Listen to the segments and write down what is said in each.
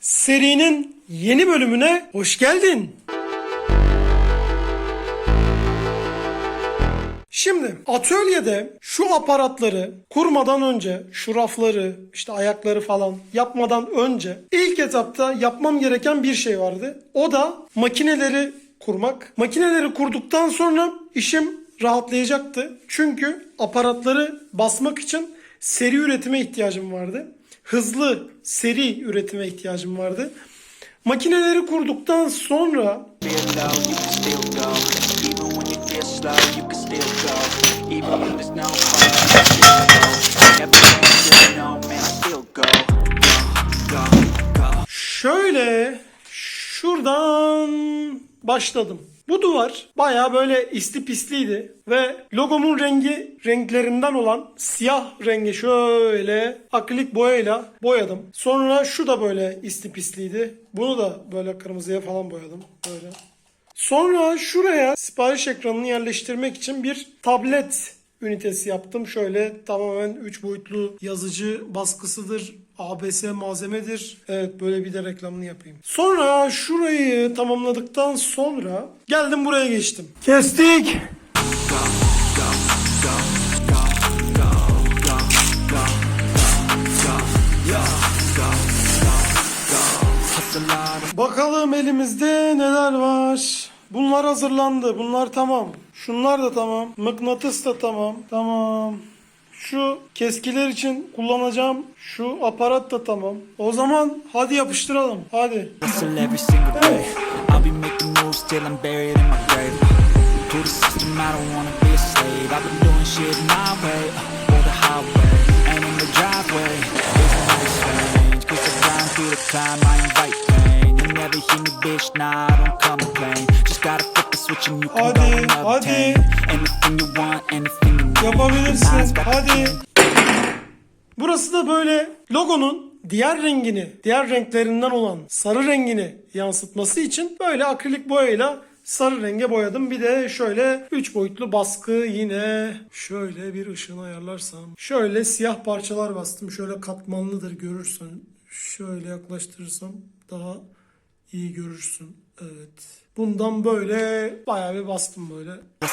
serinin yeni bölümüne hoş geldin. Şimdi atölyede şu aparatları kurmadan önce şu rafları işte ayakları falan yapmadan önce ilk etapta yapmam gereken bir şey vardı. O da makineleri kurmak. Makineleri kurduktan sonra işim rahatlayacaktı. Çünkü aparatları basmak için seri üretime ihtiyacım vardı. Hızlı seri üretime ihtiyacım vardı. Makineleri kurduktan sonra başladım. Bu duvar baya böyle isli pisliydi ve logomun rengi renklerinden olan siyah rengi şöyle akrilik boyayla boyadım. Sonra şu da böyle isli pisliydi. Bunu da böyle kırmızıya falan boyadım. Böyle. Sonra şuraya sipariş ekranını yerleştirmek için bir tablet ünitesi yaptım. Şöyle tamamen 3 boyutlu yazıcı baskısıdır. ABS malzemedir. Evet böyle bir de reklamını yapayım. Sonra şurayı tamamladıktan sonra geldim buraya geçtim. Kestik. Bakalım elimizde neler var. Bunlar hazırlandı. Bunlar tamam. Şunlar da tamam. Mıknatıs da tamam. Tamam. Şu keskiler için kullanacağım şu aparat da tamam. O zaman hadi yapıştıralım. Hadi. uh, invite never hear me, bitch, nah, I don't complain. Just gotta flip the switch and you can Hadi, go and hadi. anything you want, anything you need. Yapabilirsin. Hadi. Burası da böyle logonun diğer rengini, diğer renklerinden olan sarı rengini yansıtması için böyle akrilik boyayla sarı renge boyadım. Bir de şöyle 3 boyutlu baskı yine şöyle bir ışığını ayarlarsam. Şöyle siyah parçalar bastım. Şöyle katmanlıdır görürsün. Şöyle yaklaştırırsam daha iyi görürsün. Evet. Bundan böyle bayağı bir bastım böyle. The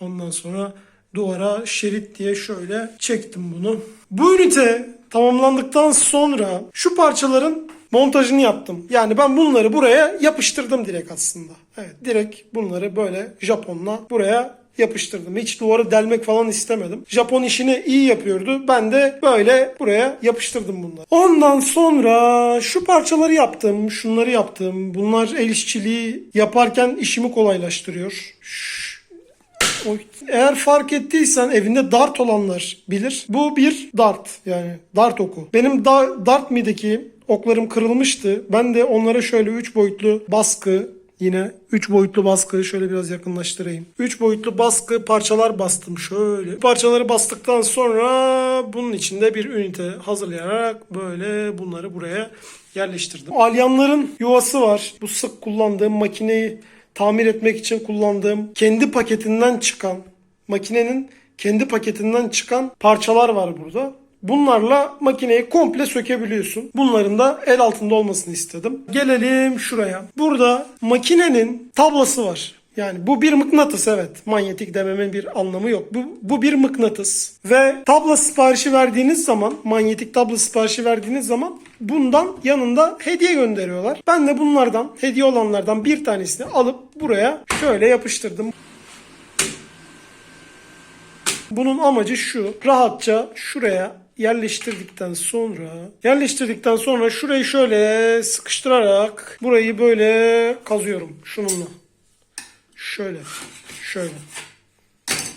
Ondan sonra duvara şerit diye şöyle çektim bunu. Bu ünite tamamlandıktan sonra şu parçaların montajını yaptım. Yani ben bunları buraya yapıştırdım direkt aslında. Evet direkt bunları böyle Japonla buraya yapıştırdım. Hiç duvarı delmek falan istemedim. Japon işini iyi yapıyordu. Ben de böyle buraya yapıştırdım bunları. Ondan sonra şu parçaları yaptım. Şunları yaptım. Bunlar el işçiliği yaparken işimi kolaylaştırıyor. Eğer fark ettiysen evinde dart olanlar bilir. Bu bir dart yani dart oku. Benim da, dart mideki oklarım kırılmıştı. Ben de onlara şöyle 3 boyutlu baskı yine 3 boyutlu baskı şöyle biraz yakınlaştırayım. 3 boyutlu baskı parçalar bastım şöyle. Parçaları bastıktan sonra bunun içinde bir ünite hazırlayarak böyle bunları buraya yerleştirdim. Alyanların yuvası var. Bu sık kullandığım makineyi tamir etmek için kullandığım kendi paketinden çıkan makinenin kendi paketinden çıkan parçalar var burada. Bunlarla makineyi komple sökebiliyorsun. Bunların da el altında olmasını istedim. Gelelim şuraya. Burada makinenin tablası var. Yani bu bir mıknatıs evet. Manyetik dememin bir anlamı yok. Bu, bu bir mıknatıs. Ve tabla siparişi verdiğiniz zaman, manyetik tabla siparişi verdiğiniz zaman bundan yanında hediye gönderiyorlar. Ben de bunlardan, hediye olanlardan bir tanesini alıp buraya şöyle yapıştırdım. Bunun amacı şu. Rahatça şuraya yerleştirdikten sonra yerleştirdikten sonra şurayı şöyle sıkıştırarak burayı böyle kazıyorum şununla. Şöyle. Şöyle.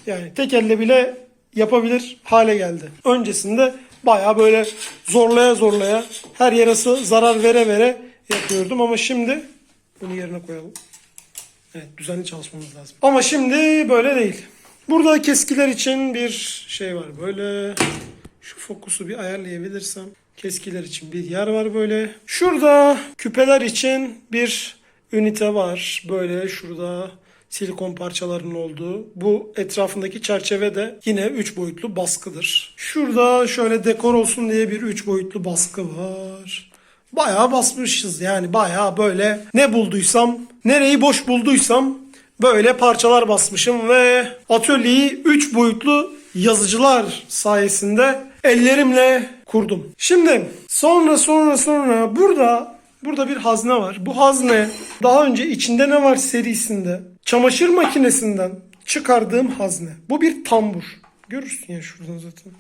Yani tek elle bile yapabilir hale geldi. Öncesinde baya böyle zorlaya zorlaya her yere sı- zarar vere vere yapıyordum ama şimdi bunu yerine koyalım. Evet düzenli çalışmamız lazım. Ama şimdi böyle değil. Burada keskiler için bir şey var böyle. Şu fokusu bir ayarlayabilirsem. Keskiler için bir yer var böyle. Şurada küpeler için bir ünite var. Böyle şurada silikon parçalarının olduğu. Bu etrafındaki çerçeve de yine 3 boyutlu baskıdır. Şurada şöyle dekor olsun diye bir 3 boyutlu baskı var. Bayağı basmışız yani bayağı böyle ne bulduysam, nereyi boş bulduysam böyle parçalar basmışım ve atölyeyi 3 boyutlu yazıcılar sayesinde ellerimle kurdum. Şimdi sonra sonra sonra burada burada bir hazne var. Bu hazne daha önce içinde ne var serisinde çamaşır makinesinden çıkardığım hazne. Bu bir tambur. Görürsün ya şuradan zaten.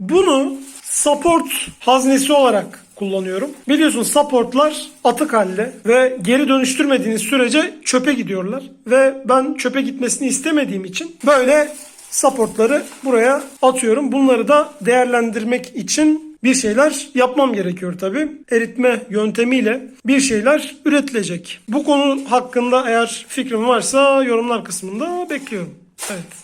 Bunu support haznesi olarak kullanıyorum. Biliyorsun supportlar atık halde ve geri dönüştürmediğiniz sürece çöpe gidiyorlar. Ve ben çöpe gitmesini istemediğim için böyle supportları buraya atıyorum. Bunları da değerlendirmek için bir şeyler yapmam gerekiyor tabi. Eritme yöntemiyle bir şeyler üretilecek. Bu konu hakkında eğer fikrin varsa yorumlar kısmında bekliyorum. Evet.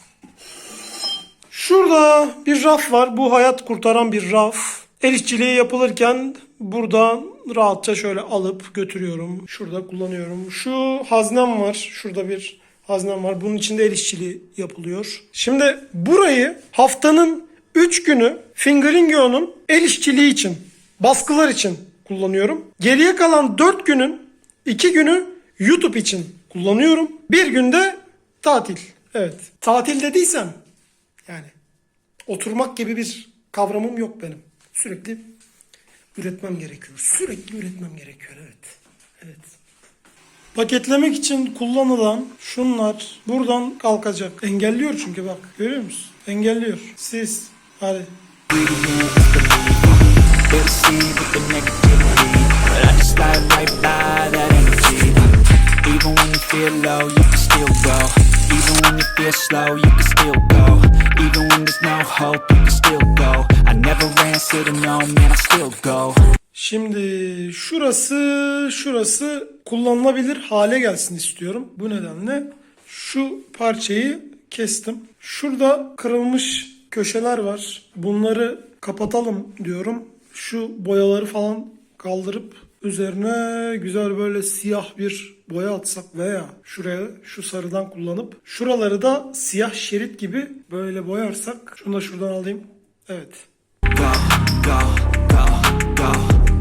Şurada bir raf var. Bu hayat kurtaran bir raf. El işçiliği yapılırken buradan rahatça şöyle alıp götürüyorum. Şurada kullanıyorum. Şu haznem var. Şurada bir haznem var. Bunun içinde el işçiliği yapılıyor. Şimdi burayı haftanın 3 günü Fingeringio'nun el işçiliği için, baskılar için kullanıyorum. Geriye kalan 4 günün 2 günü YouTube için kullanıyorum. Bir günde tatil. Evet. Tatil dediysem yani oturmak gibi bir kavramım yok benim. Sürekli üretmem gerekiyor. Sürekli üretmem gerekiyor. Evet. Evet. Paketlemek için kullanılan şunlar buradan kalkacak. Engelliyor çünkü bak. Görüyor musun? Engelliyor. Siz. Hadi. Even when there's no hope, you can still go. I never ran, said no, man, I still go. Şimdi şurası şurası kullanılabilir hale gelsin istiyorum. Bu nedenle şu parçayı kestim. Şurada kırılmış köşeler var. Bunları kapatalım diyorum. Şu boyaları falan kaldırıp üzerine güzel böyle siyah bir boya atsak veya şuraya şu sarıdan kullanıp şuraları da siyah şerit gibi böyle boyarsak şunu da şuradan alayım. Evet. Go, go, go, go,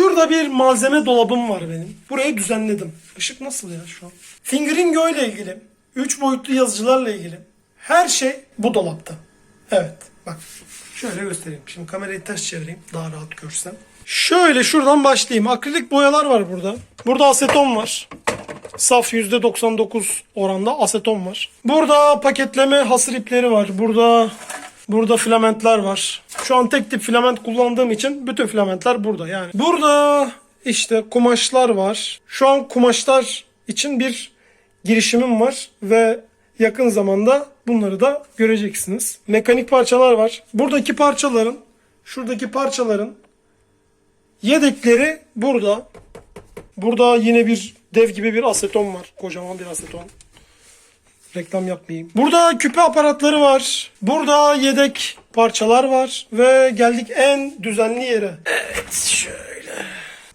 şurada bir malzeme dolabım var benim. Burayı düzenledim. Işık nasıl ya şu an? Fingeringo ile ilgili, 3 boyutlu yazıcılarla ilgili her şey bu dolapta. Evet bak şöyle göstereyim. Şimdi kamerayı ters çevireyim daha rahat görsen. Şöyle şuradan başlayayım. Akrilik boyalar var burada. Burada aseton var. Saf %99 oranda aseton var. Burada paketleme hasır ipleri var. Burada burada filamentler var. Şu an tek tip filament kullandığım için bütün filamentler burada yani. Burada işte kumaşlar var. Şu an kumaşlar için bir girişimim var ve yakın zamanda bunları da göreceksiniz. Mekanik parçalar var. Buradaki parçaların, şuradaki parçaların yedekleri burada. Burada yine bir dev gibi bir aseton var. Kocaman bir aseton. Reklam yapmayayım. Burada küpe aparatları var. Burada yedek parçalar var. Ve geldik en düzenli yere. Evet şöyle.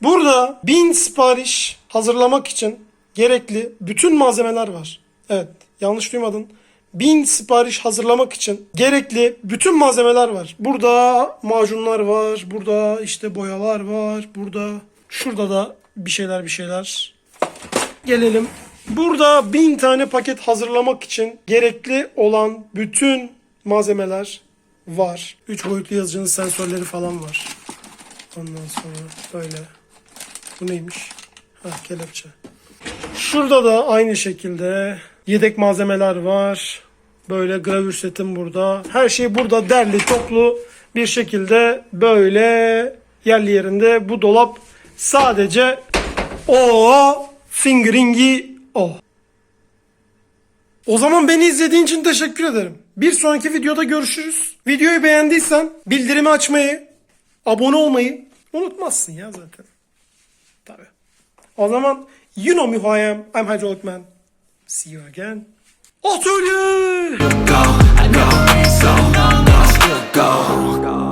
Burada bin sipariş hazırlamak için gerekli bütün malzemeler var. Evet yanlış duymadın. Bin sipariş hazırlamak için gerekli bütün malzemeler var. Burada macunlar var. Burada işte boyalar var. Burada şurada da bir şeyler bir şeyler. Gelelim. Burada bin tane paket hazırlamak için gerekli olan bütün malzemeler var. 3 boyutlu yazıcının sensörleri falan var. Ondan sonra böyle. Bu neymiş? Ha kelepçe. Şurada da aynı şekilde yedek malzemeler var. Böyle gravür setim burada. Her şey burada derli toplu bir şekilde böyle yerli yerinde. Bu dolap sadece o fingeringi Oh. O zaman beni izlediğin için teşekkür ederim. Bir sonraki videoda görüşürüz. Videoyu beğendiysen bildirimi açmayı, abone olmayı unutmazsın ya zaten. Tabii. O zaman you know me who I am. I'm Hydraulic Man. See you again. Atölye! Go, I so, no, no, go. go.